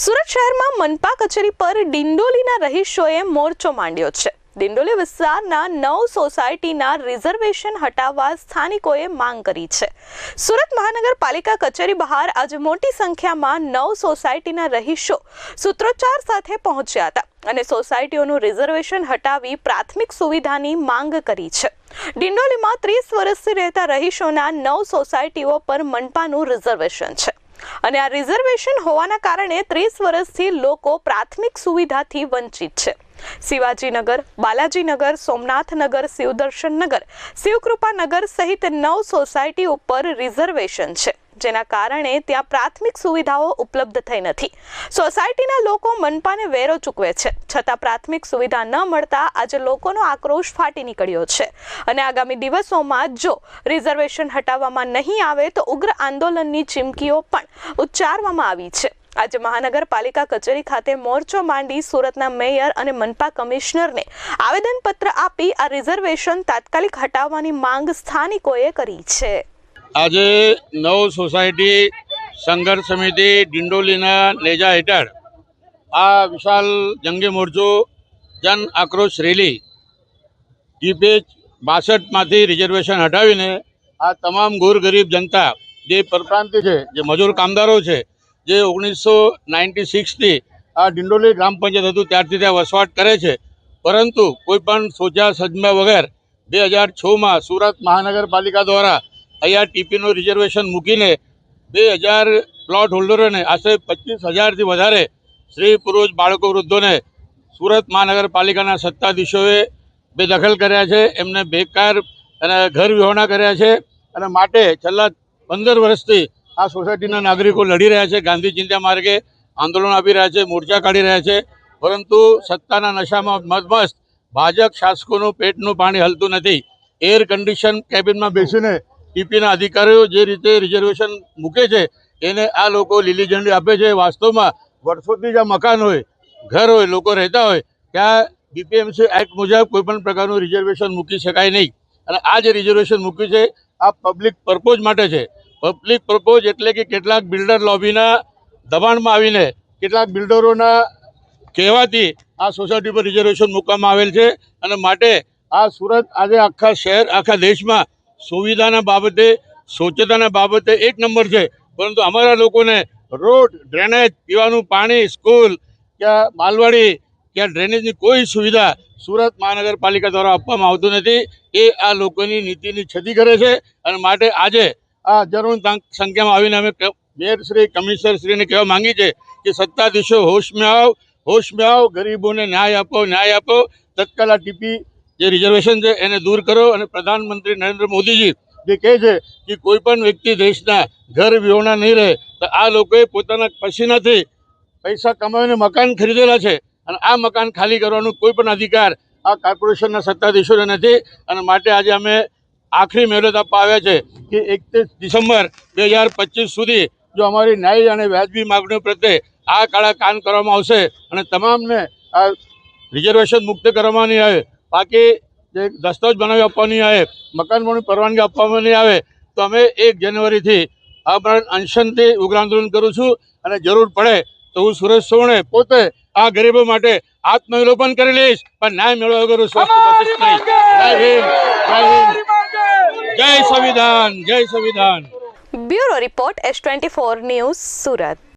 સુરત શહેરમાં મનપા કચેરી પર ડિંડોલીના રહીશોએ મોરચો માંડ્યો છે. ડિંડોલી વિસ્તારના નવ સોસાયટીના રિઝર્વેશન હટાવવા સ્થાનિકોએ માંગ કરી છે. સુરત મહાનગરપાલિકા કચેરી બહાર આજે મોટી સંખ્યામાં નવ સોસાયટીના રહીશો સૂત્રોચ્ચાર સાથે પહોંચ્યા હતા અને સોસાયટીઓનું રિઝર્વેશન હટાવી પ્રાથમિક સુવિધાની માંગ કરી છે. ડિંડોલીમાં ત્રીસ વર્ષથી રહેતા રહીશોના નવ સોસાયટીઓ પર મનપાનું રિઝર્વેશન છે. અને આ રિઝર્વેશન હોવાના કારણે ત્રીસ વર્ષથી લોકો પ્રાથમિક સુવિધાથી વંચિત છે. શિવાજીનગર, બાલાજીનગર, સોમનાથનગર, શિવદર્શનનગર, શિવકૃપાનગર સહિત નવ સોસાયટી ઉપર રિઝર્વેશન છે. જેના કારણે ત્યાં પ્રાથમિક સુવિધાઓ ઉપલબ્ધ થઈ નથી. સોસાયટીના લોકો મનપાને વેરો ચૂકવે છે. છતાં પ્રાથમિક સુવિધા ન મળતા આજે લોકોનો આક્રોશ ફાટી નીકળ્યો છે. અને આગામી દિવસોમાં જો રિઝર્વેશન હટાવવામાં નહીં આવે તો ઉગ્ર આંદોલનની ચીમકીઓ પણ ઉચ્ચારવામાં આવી છે. આજે મહાનગરપાલિકા કચેરી ખાતે મોરચો માંડી સુરતના મેયર અને મનપા કમિશનરને આવેદનપત્ર આપી આ રિઝર્વેશન તાત્કાલિક હટાવવાની માંગ સ્થાનિકોએ કરી છે. આજે નવ સોસાયટી સંઘર્ષ સમિતિ ડિંડોલીના નેજા હેઠળ આ વિશાલ જંગી મોરચો જન આક્રોશ રેલી જીપેજ બાસઠમાંથી રિઝર્વેશન હટાવીને આ તમામ ગોરગરીબ જનતા જે પરપ્રાંતિ છે, જે મજૂર કામદારો છે જે ઓગણીસો નાઇન્ટી સિક્સથી આ ડિંડોલી ગ્રામ પંચાયત હતું, ત્યારથી ત્યાં વસવાટ કરે છે. પરંતુ કોઈપણ સોજા સજમ્યા વગર બે હજાર છમાં સુરત મહાનગરપાલિકા દ્વારા અહીંયા ટીપીનું રિઝર્વેશન મૂકીને બે હજાર પ્લોટ હોલ્ડરોને આશરે પચીસ હજારથી વધારે સ્ત્રી, પુરુષ, બાળકો, વૃદ્ધોને સુરત મહાનગરપાલિકાના સત્તાધીશોએ બેદખલ કર્યા છે. એમને બેકાર અને ઘર વિહોણા કર્યા છે. અને માટે છેલ્લા પંદર વર્ષથી આ સોસાયટીના નાગરિકો લડી રહ્યા છે, ગાંધી ચિંતા માર્ગે આંદોલન આપી રહ્યા છે, મોરચા કાઢી રહ્યા છે, પરંતુ સત્તાના નશામાં મદમસ્ત ભાજપ શાસકોનું પેટનું પાણી હલતું નથી. એર કન્ડિશન કેબિનમાં બેસીને ટીપીના અધિકારીઓ જે રીતે રિઝર્વેશન મૂકે છે, એને આ લોકો લીલી ઝંડી આપે છે. વાસ્તવમાં વર્ષોથી જ્યાં મકાન હોય, ઘર હોય, લોકો રહેતા હોય, ત્યાં બીપીએમસી એક્ટ મુજબ કોઈપણ પ્રકારનું રિઝર્વેશન મૂકી શકાય નહીં. અને આ જે રિઝર્વેશન મૂક્યું છે, આ પબ્લિક પર્પોઝ માટે છે. પબ્લિક પ્રપોઝ એટલે કે કેટલાક બિલ્ડર લોબીના દબાણમાં આવીને કેટલાક બિલ્ડરોના કહેવાથી આ સોસાયટી પર રિઝર્વેશન મૂકવામાં આવેલ છે અને માટે આ સુરત આજે આખા શહેર, આખા દેશમાં સુવિધાના બાબતે, સ્વચ્છતાના બાબતે એક નંબર છે. પરંતુ અમારા લોકોને રોડ ડ્રેનેજ પીવાનું પાણી સ્કૂલ ક્યાં માલવાડી, ક્યાં ડ્રેનેજની કોઈ સુવિધા સુરત મહાનગરપાલિકા દ્વારા આપવામાં આવતું નથી. એ આ લોકોની નીતિની છતી કરે છે અને માટે આજે આ તાંક- સંખ્યામાં આવીને અમે ક- મેયરશ્રી કમિશનરશ્રીને કહેવા માંગી છે કે સત્તાધીશો હોશમાં આવ હોશમાં આવ ગરીબોને ન્યાય આપો ન્યાય આપો. તત્કાલ આ ટીપી જે રિઝર્વેશન છે એને દૂર કરો અને પ્રધાનમંત્રી નરેન્દ્ર મોદીજી જે કહે છે કે કોઈ પણ વ્યક્તિ દેશના ઘર વિહોણા નહીં રહે, તો આ લોકોએ પોતાના પસીનાથી પૈસા કમાવીને મકાન ખરીદેલા છે અને આ મકાન ખાલી કરવાનો કોઈ પણ અધિકાર આ કોર્પોરેશનના સત્તાધીશોને નથી. અને માટે આજે અમે આખરી મહેનત અપાવે આવ્યા છે કે એકત્રીસ ડિસેમ્બર બે હજાર પચીસ સુધી જો અમારી ન્યાય અને વ્યાજબી માગણીઓ પ્રત્યે આ કાળા કાન કરવામાં આવશે અને તમામને આ રિઝર્વેશન મુક્ત કરવામાં નહીં આવે બાકી જે દસ્તાવેજ બનાવી આપવાની આવે મકાન પણ પરવાનગી આપવામાં નહીં આવે તો અમે એક જાન્યુઆરીથી આ પણ અનશનથી ઉગ્ર આંદોલન કરું છું અને જરૂર પડે તો હું સુરેશ સોણે પોતે આ ગરીબો માટે આત્મવિલોપન કરી લઈશ પણ ન્યાય મેળવવા વગર હું સ્વસ્થ નહીં જય હિન્દ જય હિન્દ જય સંવિધાન જય સંવિધાન. Bureau report S twenty four news Surat.